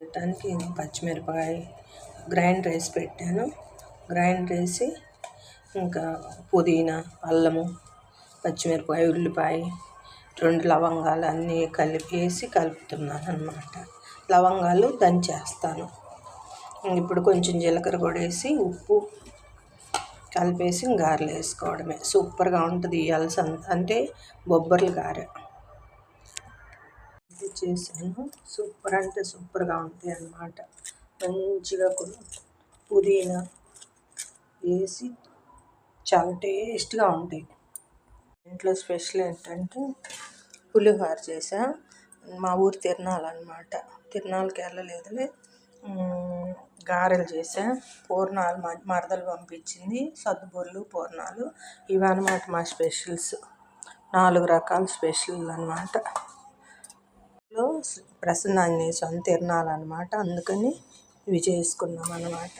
పెట్టడానికి పచ్చిమిరపకాయ గ్రైండర్ వేసి పెట్టాను. గ్రైండర్ వేసి ఇంకా పుదీనా అల్లము పచ్చిమిరపకాయ ఉల్లిపాయ రెండు లవంగాలు అన్నీ కలిపేసి కలుపుతున్నాను అనమాట లవంగాలు దంచేస్తాను ఇప్పుడు కొంచెం జీలకర్ర కూడా వేసి ఉప్పు కలిపేసి గారెలు వేసుకోవడమే. సూపర్గా ఉంటుంది ఇవాళ అంటే బొబ్బర్లు గారె. చేశాను. సూపర్ అంటే సూపర్గా ఉంటాయి అన్నమాట. మంచిగా పుదీనా వేసి చాలా టేస్ట్గా ఉంటాయి. ఇంట్లో స్పెషల్ ఏంటంటే పులిహోర చేసా మా ఊరు తిరణాలు అనమాట తిరణాలకి వెళ్ళలేదులే. గారెలు చేసా పూర్ణాలు మా మరదలు పంపించింది. సద్దుబొర్లు పూర్ణాలు. ఇవన్నమాట మా స్పెషల్స్. నాలుగు రకాల స్పెషల్ అనమాట ప్రసన్న సొంత స్వామి తిరణాలు అనమాట అందుకని ఇవి చేసుకున్నాం అనమాట